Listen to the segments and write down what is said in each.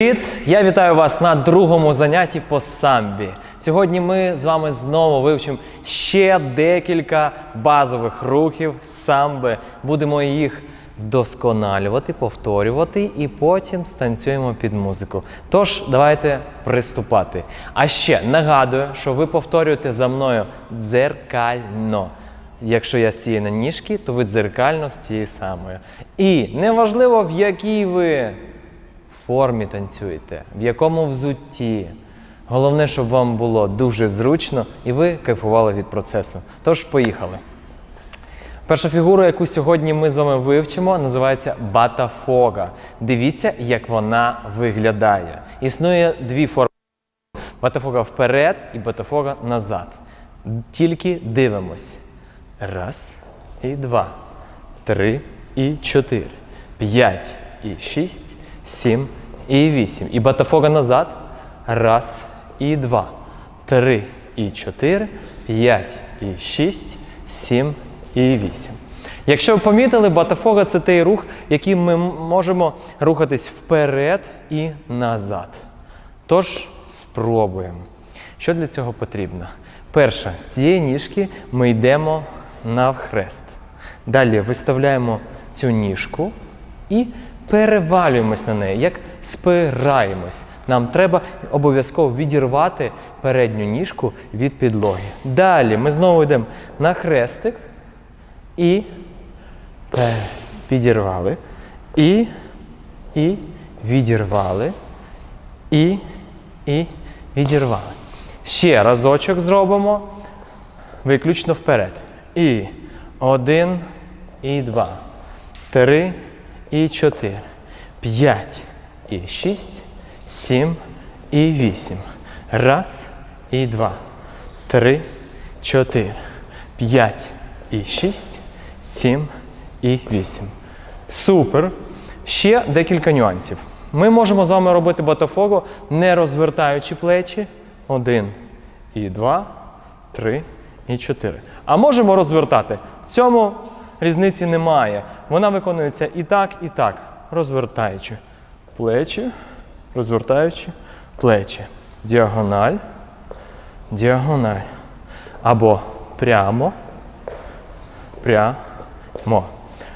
Привіт! Я вітаю вас на другому занятті по самбі. Сьогодні ми з вами знову вивчимо ще декілька базових рухів самби. Будемо їх вдосконалювати, повторювати і потім станцюємо під музику. Тож, давайте приступати. А ще нагадую, що ви повторюєте за мною дзеркально. Якщо я з цієї на ніжки, то ви дзеркально з тієї самої. І неважливо, в якій ви формі танцюєте, в якому взутті. Головне, щоб вам було дуже зручно і ви кайфували від процесу. Тож, поїхали. Перша фігура, яку сьогодні ми з вами вивчимо, називається батафога. Дивіться, як вона виглядає. Існує дві форми: батафога вперед і батафога назад. Тільки дивимось. Раз і два, три і чотири, п'ять і шість, сім і вісім. І батафога назад. Раз і два, три і чотири, п'ять і шість, сім і вісім. Якщо ви помітили, батафога це той рух, яким ми можемо рухатись вперед і назад. Тож спробуємо. Що для цього потрібно? Перше, з цієї ніжки ми йдемо навхрест. Далі виставляємо цю ніжку і перевалюємось на неї, як спираємось. Нам треба обов'язково відірвати передню ніжку від підлоги. Далі ми знову йдемо на хрестик і підірвали. І, і відірвали. І, і відірвали. Ще разочок зробимо. Виключно вперед. І один, і два, три, і чотири, п'ять, і шість, сім, і вісім. Раз, і два, три, чотири, п'ять, і шість, сім, і вісім. Супер. Ще декілька нюансів. Ми можемо з вами робити батафогу, не розвертаючи плечі. Один і два, три і чотири. А можемо розвертати. В цьому різниці немає. Вона виконується і так, і так. Розвертаючи плечі, розвертаючи плечі. Діагональ, діагональ. Або прямо, прямо.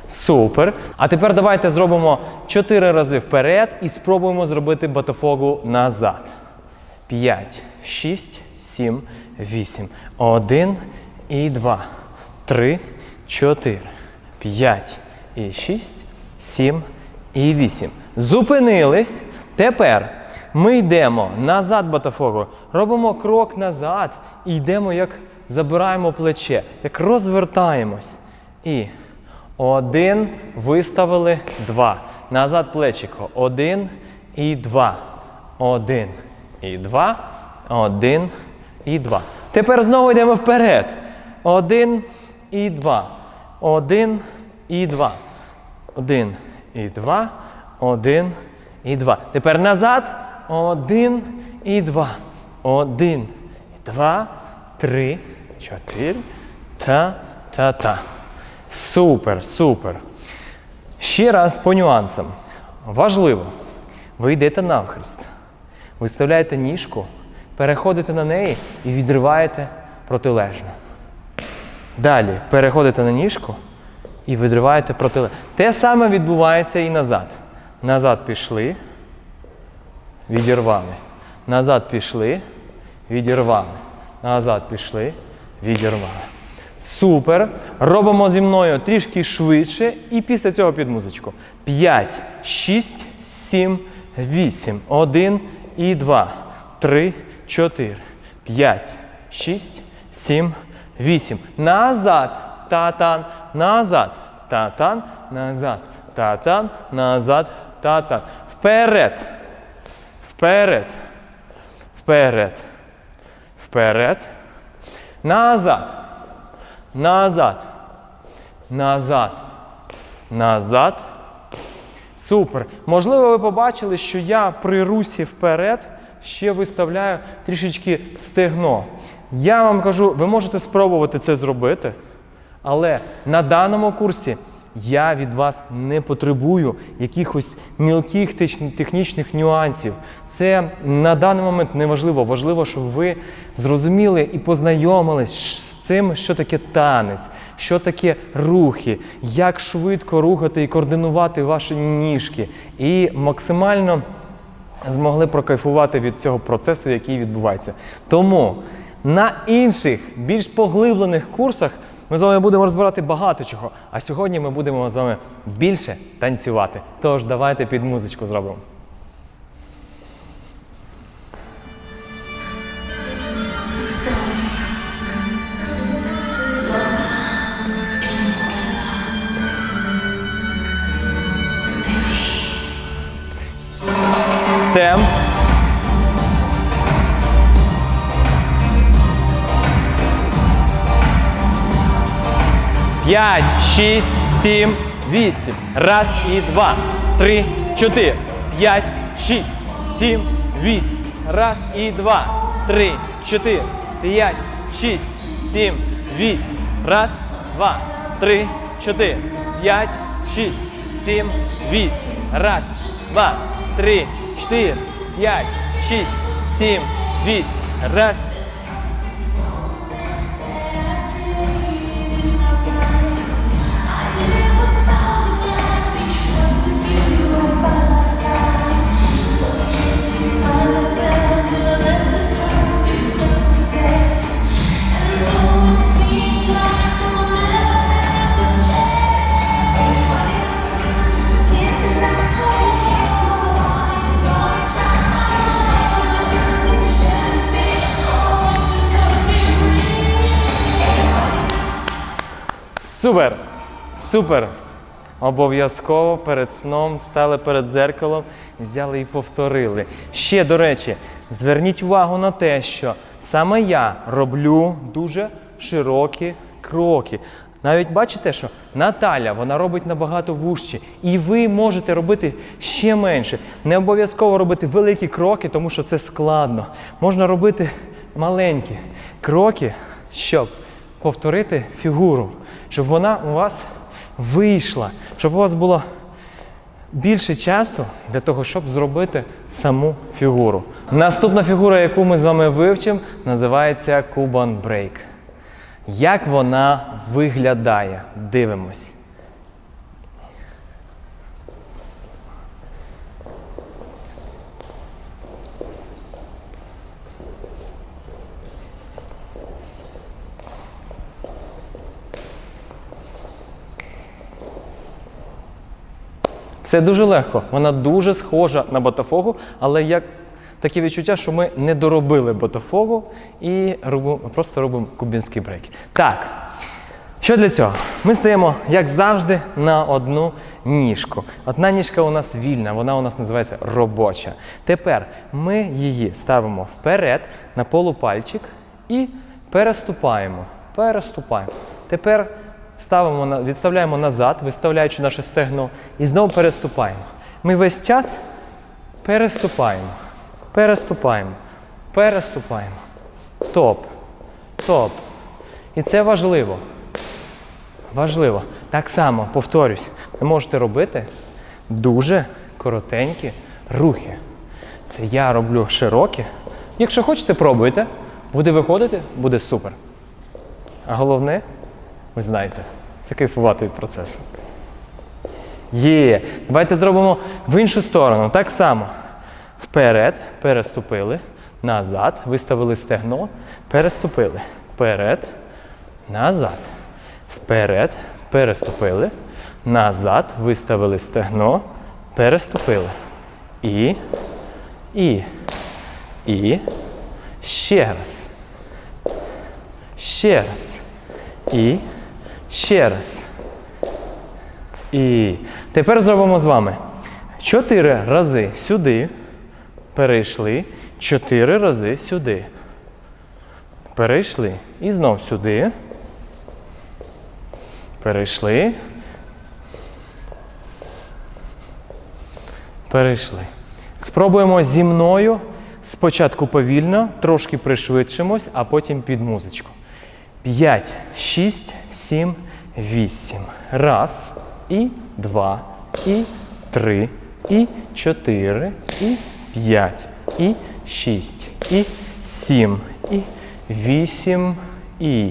Супер. А тепер давайте зробимо 4 рази вперед і спробуємо зробити батафогу назад. 5, 6, 7, 8. 1 і 2, 3, 4, 5 і 6, 7 і 8. Зупинились. Тепер ми йдемо назад батафогу, робимо крок назад і йдемо, як забираємо плече, як розвертаємось. І один, виставили, два. Назад плечико. Один і два. Один і два. Один і два. Тепер знову йдемо вперед. Один і два. Один і два. Один і два. Один і два. Тепер назад. Один і два. Один і два. Три, чотири. Та, та, та. Супер, супер. Ще раз по нюансам. Важливо. Ви йдете навхрест. Виставляєте ніжку, переходите на неї і відриваєте протилежно. Далі переходите на ніжку і відриваєте протилежно. Те саме відбувається і назад. Назад пішли, відірвали. Назад пішли, відірвали. Назад пішли, відірвали. Супер. Робимо зі мною трішки швидше і після цього під музичку. 5, 6, 7, 8. 1 і 2, 3, 4, 5, 6, 7, 8. Назад. Татан. Назад. Татан. Назад. Татан. Назад. Татан. Вперед. Вперед. Вперед. Вперед. Назад. Назад. Назад. Назад. Супер. Можливо, ви побачили, що я при русі вперед ще виставляю трішечки стегно. Я вам кажу, ви можете спробувати це зробити, але на даному курсі Я від вас не потребую якихось мілких технічних нюансів. Це на даний момент не важливо. Важливо, щоб ви зрозуміли і познайомились з цим, що таке танець, що таке рухи, як швидко рухати і координувати ваші ніжки. І максимально змогли прокайфувати від цього процесу, який відбувається. Тому на інших, більш поглиблених курсах ми з вами будемо розбирати багато чого. А сьогодні ми будемо з вами більше танцювати. Тож давайте під музичку зробимо. Темп. П'ять, шість, сім, вісім. Раз і два, три, чотири. П'ять, шість, сім, вісім. Раз і два, три, чотири. П'ять, шість, сім, вісім. Раз, два, три, чотири. П'ять, шість, сім, вісім. Раз, два, три, чотири, п'ять, шість, сім, вісім. Раз. Супер! Супер! Обов'язково перед сном стали перед дзеркалом, взяли і повторили. Ще, до речі, зверніть увагу на те, що саме я роблю дуже широкі кроки. Навіть бачите, що Наталя вона робить набагато вужче, і ви можете робити ще менше. Не обов'язково робити великі кроки, тому що це складно. Можна робити маленькі кроки, щоб повторити фігуру, щоб вона у вас вийшла, щоб у вас було більше часу для того, щоб зробити саму фігуру. Наступна фігура, яку ми з вами вивчимо, називається Cuban Break. Як вона виглядає? Дивимось. Це дуже легко. Вона дуже схожа на ботафогу, але як таке відчуття, що ми не доробили ботафогу і робимо, просто робимо кубінський брейк. Так, що для цього? Ми стаємо, як завжди, на одну ніжку. Одна ніжка у нас вільна, вона у нас називається робоча. Тепер ми її ставимо вперед на полупальчик і переступаємо. Переступаємо. Тепер ставимо відставляємо назад, виставляючи наше стегно, і знову переступаємо. Ми весь час переступаємо, переступаємо, переступаємо. Топ, топ. І це важливо. Важливо. Так само, повторюсь, ви можете робити дуже коротенькі рухи. Це я роблю широкі. Якщо хочете, пробуйте. Буде виходити, буде супер. А головне, ви знаєте, це кайфувати від процесу. Є. Давайте зробимо в іншу сторону. Так само. Вперед, переступили, назад, виставили стегно, переступили. Вперед, назад. Вперед, переступили. Назад, виставили стегно, переступили. І, і, і. Ще раз. Ще раз. І ще раз. І тепер зробимо з вами чотири рази сюди. Перейшли. Чотири рази сюди. Перейшли. І знов сюди. Перейшли. Перейшли. Спробуємо зі мною спочатку повільно, трошки пришвидшимось, а потім під музичку. 5, 6, 7, 8. Раз. і два, і три, і чотири, і п'ять, і шість, і сім, і вісім, і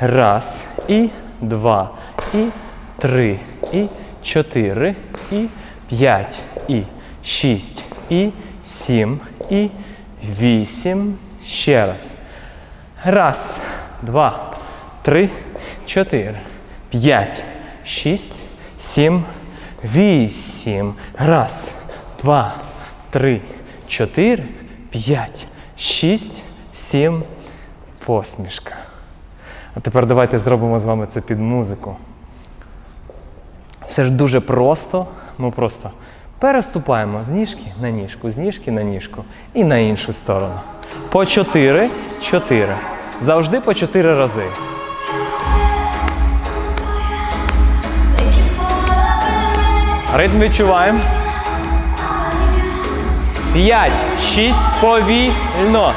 раз, і два, і три, і чотири, і п'ять, і шість, і сім, і вісім. Ще раз. Раз, два, три, чотири, п'ять, шість, сім, вісім. Раз, два, три, чотири, п'ять, шість, сім. Посмішка. А тепер давайте зробимо з вами це під музику. Це ж дуже просто. Ми просто переступаємо з ніжки на ніжку, з ніжки на ніжку і на іншу сторону. По чотири, чотири. Завжди по чотири рази. Ритм відчуваємо. П'ять, шість, повільно.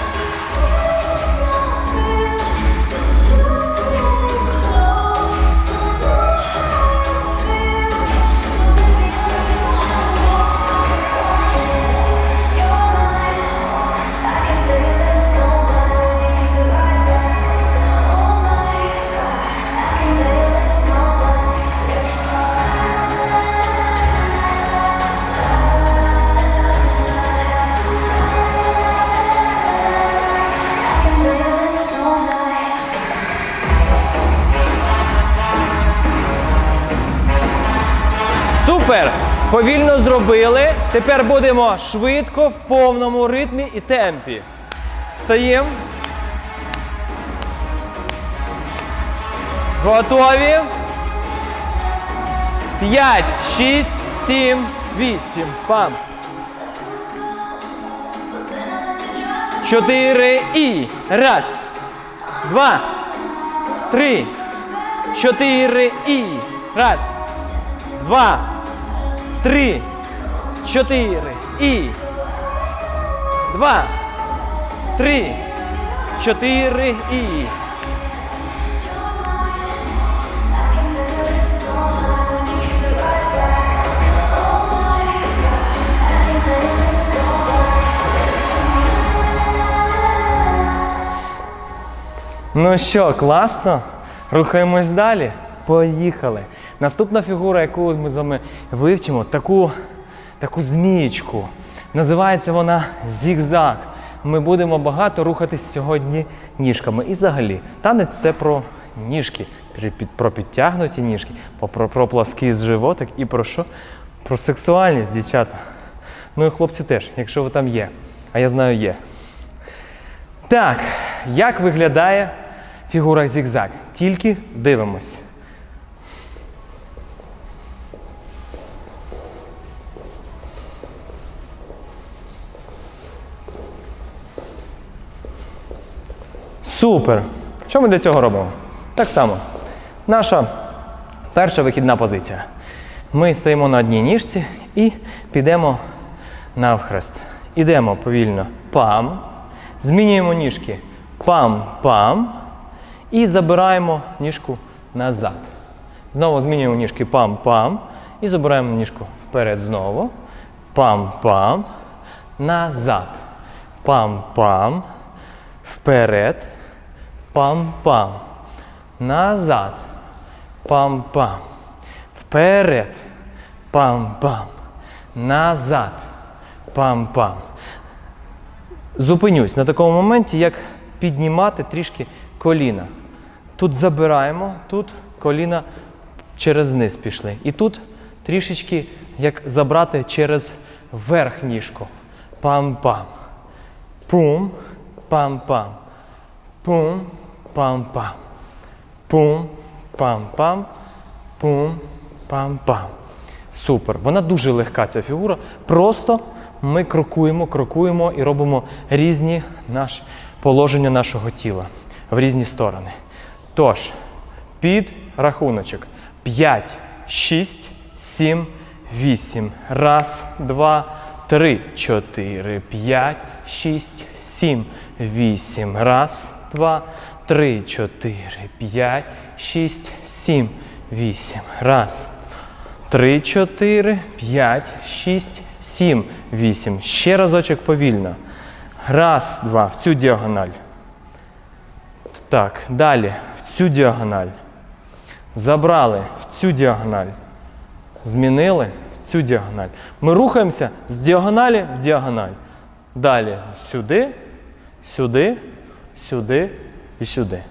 Зробили. Тепер будемо швидко в повному ритмі і темпі. Стаємо. Готові. П'ять, шість, сім, вісім. Пам. Чотири і. Раз. Два. Три. Чотири і. Раз. Два. Три. Чотири. І. Два. Три. Чотири і. Ну що, класно? Рухаємось далі. Поїхали. Наступна фігура, яку ми з вами вивчимо, таку, таку змієчку. Називається вона зігзаг. Ми будемо багато рухатись сьогодні ніжками. І взагалі, танець це про ніжки, про підтягнуті ніжки, про, про, плаский животик і про що? Про сексуальність, дівчата. Ну і хлопці теж, якщо ви там є. А я знаю, є. Так, як виглядає фігура зігзаг? Тільки дивимось. Супер! Що ми для цього робимо? Так само. Наша перша вихідна позиція. Ми стоїмо на одній ніжці і підемо навхрест. Ідемо повільно. Пам. Змінюємо ніжки. Пам-пам. І забираємо ніжку назад. Знову змінюємо ніжки пам-пам. І забираємо ніжку вперед знову. Пам-пам. Назад. Пам-пам. Вперед. Пам-пам. Назад. Пам-пам. Вперед. Пам-пам. Назад. Пам-пам. Зупинюсь на такому моменті, як піднімати трішки коліна. Тут забираємо, тут коліна через низ пішли. І тут трішечки як забрати через верх ніжку. Пам-пам. Пум, пам-пам. Пум, пам-пам. Пум, пам-пам. Пум, пам-пам. Супер. Вона дуже легка, ця фігура. Просто ми крокуємо, крокуємо і робимо різні наш, положення нашого тіла в різні сторони. Тож, під рахуночок. 5, 6, 7, 8. Раз, два, три, чотири, п'ять, шість, сім, вісім. Раз, два, три, чотири, п'ять, шість, сім, вісім. Раз, три, чотири, п'ять, шість, сім, вісім. Ще разочок повільно. Раз, два. В цю діагональ. Так, далі. В цю діагональ. Забрали в цю діагональ. Змінили в цю діагональ. Ми рухаємося з діагоналі в діагональ. Далі сюди, сюди, сюди і сюди.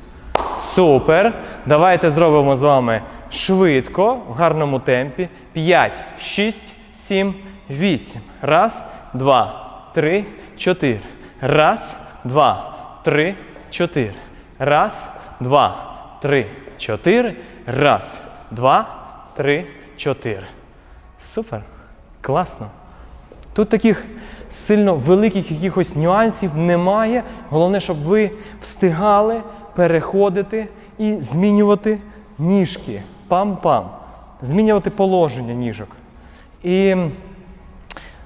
Супер. Давайте зробимо з вами швидко, в гарному темпі. 5, 6, 7, 8. Раз, два, три, чотири. Раз, два, три, чотири. Раз, два, три, чотири. Раз, два, три, чотири. Супер. Класно. Тут таких сильно великих якихось нюансів немає. Головне, щоб ви встигали переходити і змінювати ніжки. Пам-пам. Змінювати положення ніжок. І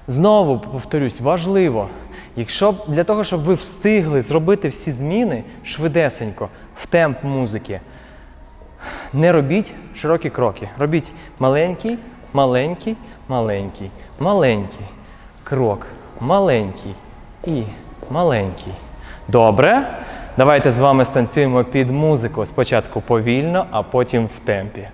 знову повторюсь, важливо, якщо для того, щоб ви встигли зробити всі зміни швидесенько в темп музики, не робіть широкі кроки. Робіть маленький, маленький, маленький, маленький крок, маленький і маленький. Добре. Давайте з вами станцюємо під музику. Спочатку повільно, а потім в темпі.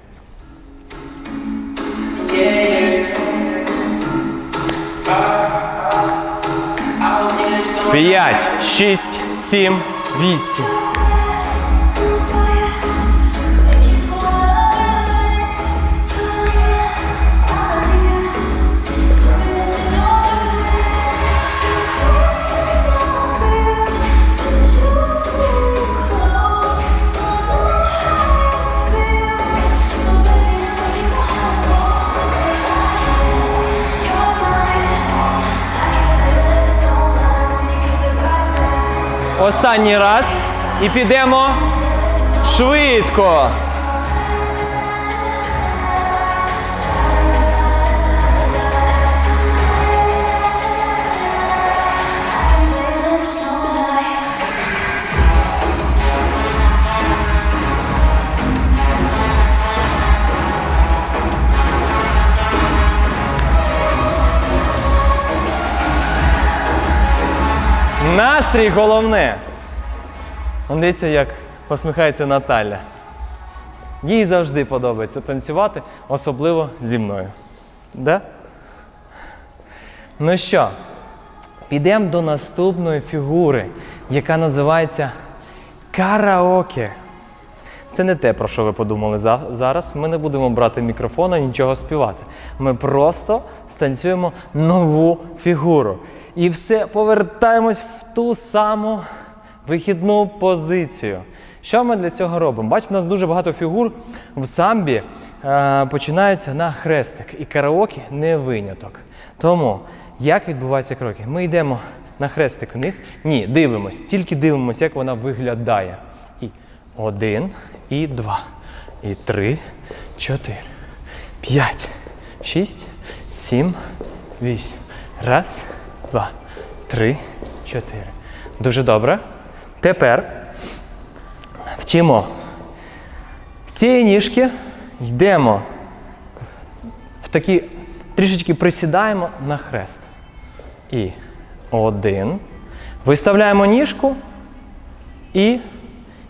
П'ять, шість, сім, вісім. Останній раз. І підемо швидко. Настрій головне. Он Дивіться, як посміхається Наталя. Їй завжди подобається танцювати, особливо зі мною. Да? Ну що, підемо до наступної фігури, яка називається караоке. Це не те, про що ви подумали зараз. Ми не будемо брати мікрофон і нічого співати. Ми просто станцюємо нову фігуру. І все повертаємось в ту саму вихідну позицію. Що ми для цього робимо? Бачите, у нас дуже багато фігур в самбі е, починаються на хрестик, і караоке не виняток. Тому як відбуваються кроки? Ми йдемо на хрестик вниз. Ні, дивимось, тільки дивимось, як вона виглядає. І один, і два, і три, чотири, п'ять, шість, сім, вісім. Раз, два, три, чотири. Дуже добре. Тепер вчимо. З цієї ніжки йдемо в такі трішечки присідаємо на хрест. І один. Виставляємо ніжку і,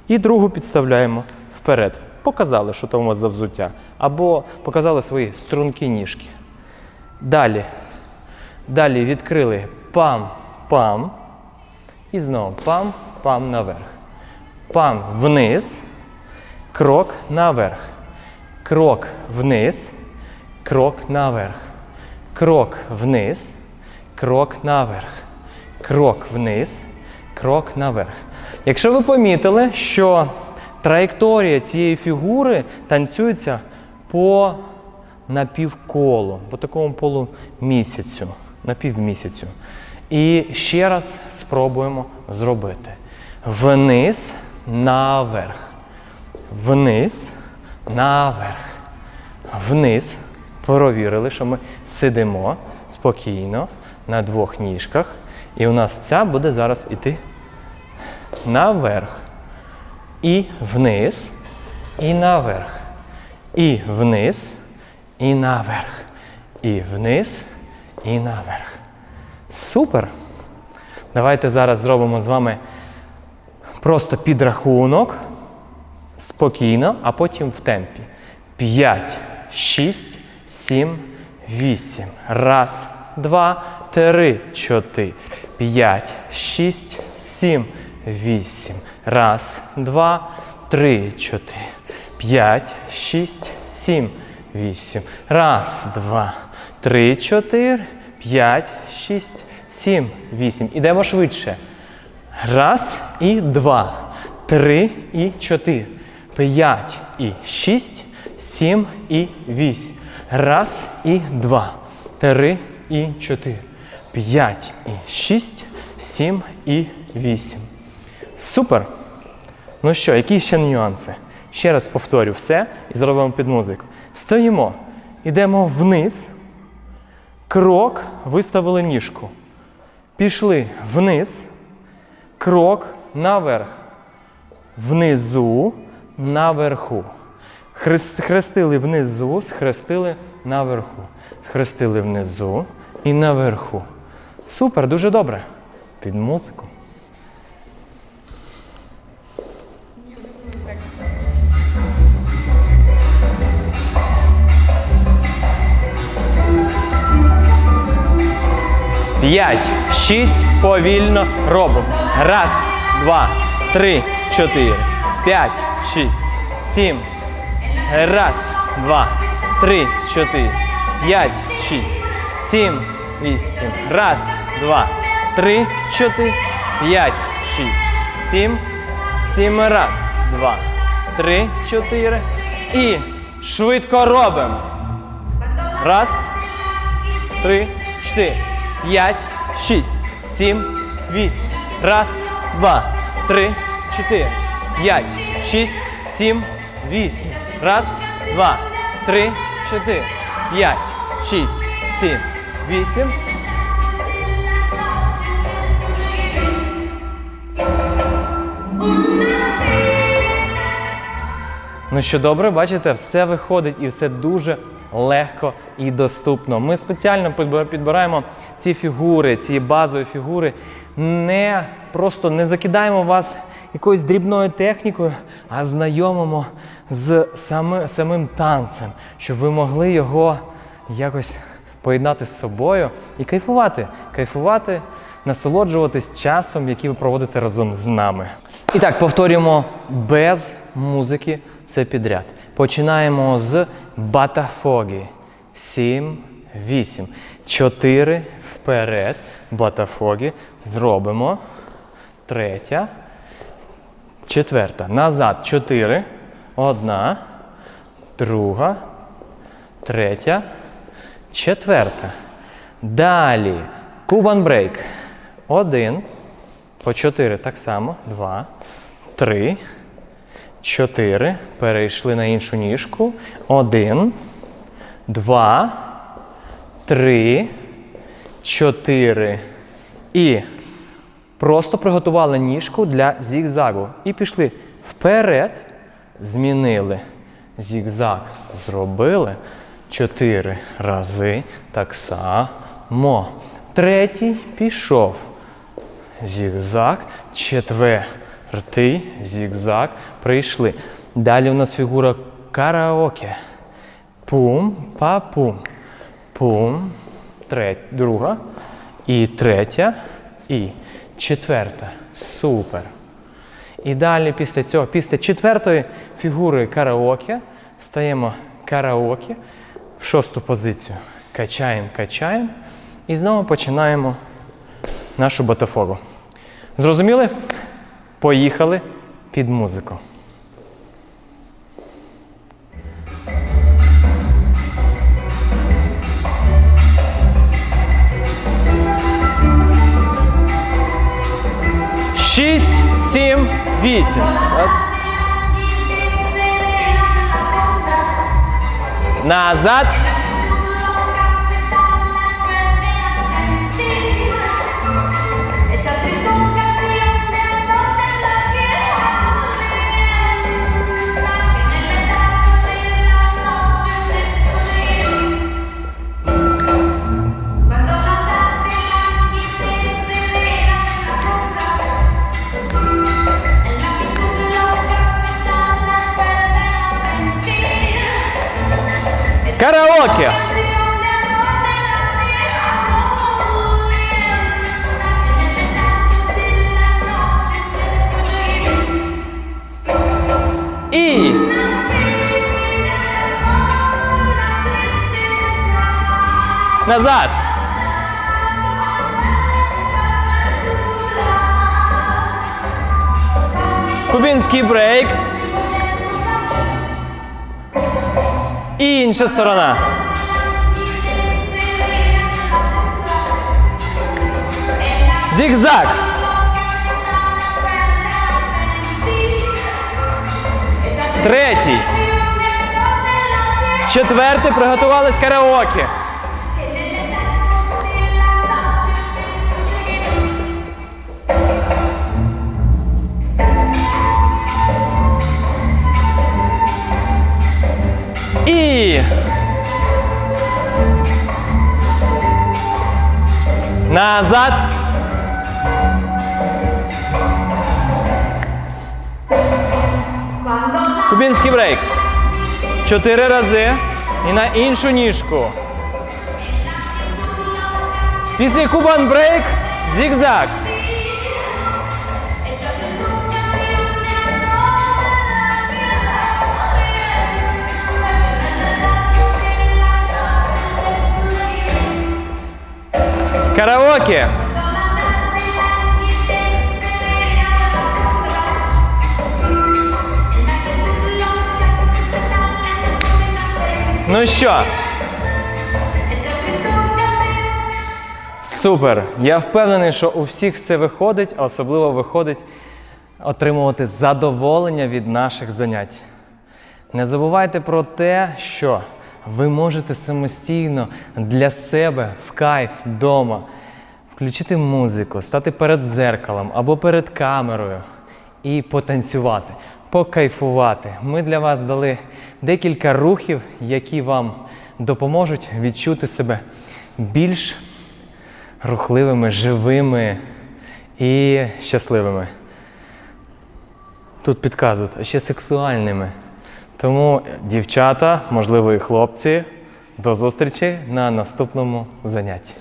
і другу підставляємо вперед. Показали, що там у вас за взуття. Або показали свої струнки ніжки. Далі. Далі відкрили пам-пам. І знову пам-пам наверх. Пам вниз. Крок наверх. Крок вниз. Крок наверх. Крок вниз. Крок наверх. Крок вниз. Крок наверх. Якщо ви помітили, що траєкторія цієї фігури танцюється по напівколу, по такому полумісяцю, напівмісяцю. І ще раз спробуємо зробити. Вниз, наверх. Вниз, наверх. Вниз. Провірили, що ми сидимо спокійно на двох ніжках. І у нас ця буде зараз іти наверх. І вниз, і наверх. І вниз, і наверх. І вниз, і наверх. Супер! Давайте зараз зробимо з вами просто підрахунок. Спокійно, а потім в темпі. 5, 6, 7, 8. Раз, два, три, чотири. 5, 6, 7, 8. Раз, два, три, чотири. 5, 6, 7, 8. Раз, два, три, чотири. 5, 6, 7, 8. Ідемо швидше. Раз і два. Три і чотири. П'ять і шість, сім і вісім. Раз і два. Три і чотири. П'ять і шість, сім і вісім. Супер! Ну що, які ще нюанси? Ще раз повторю все і зробимо під музику. Стоїмо, йдемо вниз. Крок, виставили ніжку. Пішли вниз. Крок наверх. Внизу, наверху. Хрест- Хрестили внизу, схрестили наверху. Схрестили внизу і наверху. Супер, дуже добре. Під музику. П'ять, шість, повільно робимо. Раз, два, три, чотири, п'ять, шість, сім. Раз, два, три, чотири, п'ять, шість, сім, вісім. Раз, два, три, чотири, п'ять, шість, сім, сім. Раз, два, три, чотири. І швидко робимо. Раз, три, чотири, п'ять, шість, сім, вісім. Раз, два, три, чотири, п'ять, шість, сім, вісім. Раз, два, три, чотири, п'ять, шість, сім, вісім. Ну що добре, бачите, все виходить і все дуже легко і доступно. Ми спеціально підбираємо ці фігури, ці базові фігури, не просто не закидаємо вас якоюсь дрібною технікою, а знайомимо з сами, самим танцем, щоб ви могли його якось поєднати з собою і кайфувати. Кайфувати, насолоджуватись часом, який ви проводите разом з нами. І так, повторюємо без музики все підряд. Починаємо з батафогі. Сім, вісім. Чотири вперед. Батафогі. Зробимо. Третя. Четверта. Назад. Чотири. Одна. Друга. Третя. Четверта. Далі. Кубан брейк. Один. По чотири так само. Два. Три. Чотири. Перейшли на іншу ніжку. Один. Два. Три. Чотири. І просто приготували ніжку для зігзагу. І пішли вперед. Змінили. Зігзаг зробили. Чотири рази. Так само. Третій пішов. Зігзаг, четвертий зігзаг. Прийшли. Далі у нас фігура караоке. Пум, па пум. Третя, друга. І третя. І четверта. Супер. І далі після цього, після четвертої фігури караоке, стаємо караоке в шосту позицію. Качаємо, качаємо. І знову починаємо нашу ботафору. Зрозуміли? Поїхали під музику. Шість, сім, вісім. Раз. Назад. Караоке. І назад. Кубінський брейк. І інша сторона. Зігзаг. Третій. Четвертий. Приготувались караоке. Назад. Кубінський брейк. Чотири рази. І на іншу ніжку. Після кубан брейк. Зігзаг. Караоке. Ну що? Супер! Я впевнений, що у всіх все виходить, а особливо виходить отримувати задоволення від наших занять. Не забувайте про те, що ви можете самостійно для себе в кайф вдома включити музику, стати перед дзеркалом або перед камерою і потанцювати, покайфувати. Ми для вас дали декілька рухів, які вам допоможуть відчути себе більш рухливими, живими і щасливими. Тут підказують, ще сексуальними. Тому, дівчата, можливо, і хлопці, до зустрічі на наступному занятті.